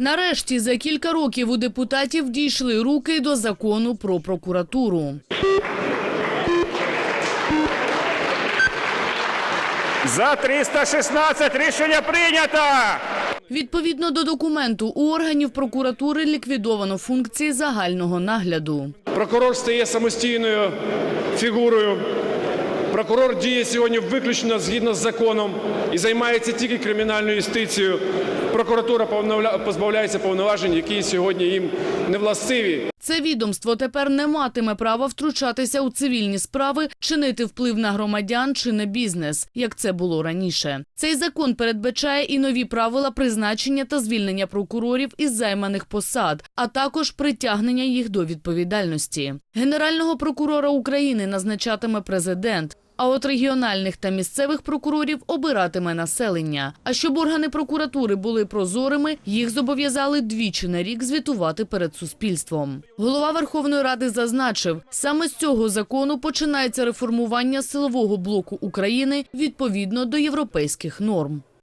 Нарешті за кілька років у депутатів дійшли руки до закону про прокуратуру. За 316 рішення прийнято. Відповідно до документу, у органів прокуратури ліквідовано функції загального нагляду. Прокурор стає самостійною фігурою. Прокурор діє сьогодні виключно згідно з законом і займається тільки кримінальною юстицією. Прокуратура позбавляється повноважень, які сьогодні їм не властиві. Це відомство тепер не матиме права втручатися у цивільні справи, чинити вплив на громадян чи на бізнес, як це було раніше. Цей закон передбачає і нові правила призначення та звільнення прокурорів із займаних посад, а також притягнення їх до відповідальності. Генерального прокурора України назначатиме президент. А от регіональних та місцевих прокурорів обиратиме населення. А щоб органи прокуратури були прозорими, їх зобов'язали двічі на рік звітувати перед суспільством. Голова Верховної Ради зазначив, саме з цього закону починається реформування силового блоку України відповідно до європейських норм.